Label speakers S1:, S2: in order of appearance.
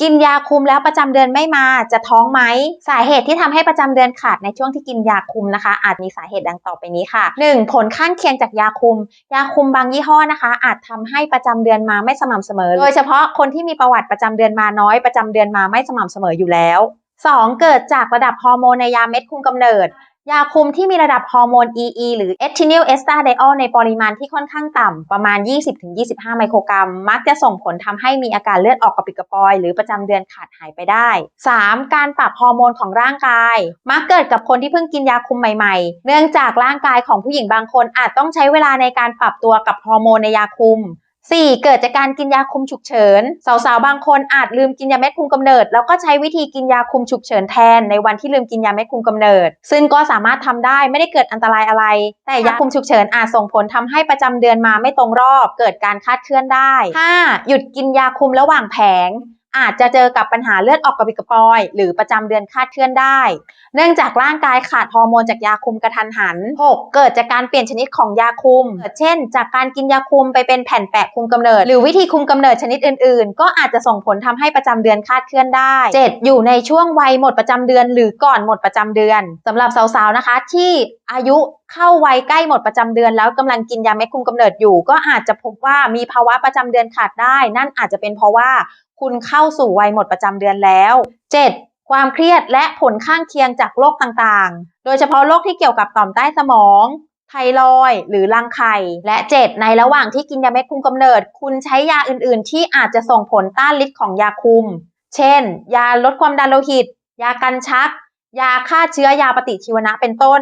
S1: กินยาคุมแล้วประจำเดือนไม่มาจะท้องไหมสาเหตุที่ทำให้ประจำเดือนขาดในช่วงที่กินยาคุมนะคะ อาจมีสาเหตุดังต่อไปนี้ค่ะ 1. ผลข้างเคียงจากยาคุม ยาคุมบางยี่ห้อนะคะ อาจทำให้ประจำเดือนมาไม่สม่ำเสมอ โดยเฉพาะคนที่มีประวัติประจำเดือนมาน้อยประจำเดือนมาไม่สม่ำเสมออยู่แล้ว 2. เกิดจากระดับฮอร์โมนในยาเม็ดคุมกำเนิด ยาคุมที่มีระดับฮอร์โมน EE หรือ Ethinyl Estradiol ในปริมาณที่ค่อนข้างต่ำ ประมาณ 20-25 ไมโครกรัม มักจะส่งผลทำให้มีอาการเลือดออกกระปิดกระปอย หรือประจำเดือนขาดหายไปได้ 3. การปรับฮอร์โมนของร่างกาย มักเกิดกับคนที่เพิ่งกินยาคุมใหม่ๆ เนื่องจากร่างกายของผู้หญิงบางคนอาจต้องใช้เวลาในการปรับตัวกับฮอร์โมนในยาคุม 4. เกิดจากการกินยาคุมฉุกเฉิน สาวๆ บางคนอาจลืมกินยาเม็ดคุมกำเนิด แล้วก็ใช้วิธีกินยาคุมฉุกเฉินแทนในวันที่ลืมกินยาเม็ดคุมกำเนิด ซึ่งก็สามารถทำได้ไม่ได้เกิดอันตรายอะไร แต่ยาคุมฉุกเฉินอาจส่งผลทำให้ประจำเดือนมาไม่ตรงรอบ เกิดการคาดเคลื่อนได้ 5. หยุดกินยาคุมระหว่างแผง อาจจะเจอกับปัญหาเลือดออกกระปิกระปอย หรือประจำเดือนคาดเคลื่อนได้ เนื่องจากร่างกายขาดฮอร์โมนจากยาคุมกระทันหัน 6. เกิดจากการเปลี่ยนชนิดของยาคุม เช่น จากการกินยาคุมไปเป็นแผ่นแปะคุมกำเนิด หรือวิธีคุมกำเนิดชนิดอื่น ๆ ก็อาจจะส่งผลทำให้ประจำเดือนคาดเคลื่อนได้ 7. อยู่ในช่วงวัยหมดประจำเดือน หรือก่อนหมดประจำเดือนสำหรับสาวๆนะคะที่อายุ เข้าวัยใกล้หมดประจำเดือนแล้วกำลังกินยาเม็ดคุมกำเนิดอยู่ ก็อาจจะพบว่ามีภาวะประจำเดือนขาดได้ นั่นอาจจะเป็นเพราะว่าคุณเข้าสู่วัยหมดประจำเดือนแล้ว 7. ความเครียดและผลข้างเคียงจากโรคต่างๆ โดยเฉพาะโรคที่เกี่ยวกับต่อมใต้สมองไทรอยหรือรังไข่ และ 7. ในระหว่างที่กินยาเม็ดคุมกำเนิด คุณใช้ยาอื่นๆ ที่อาจจะส่งผลต้านฤทธิ์ของยาคุม เช่น ยาลดความดันโลหิต ยากันชัก ยาฆ่าเชื้อยาปฏิชีวนะเป็นต้น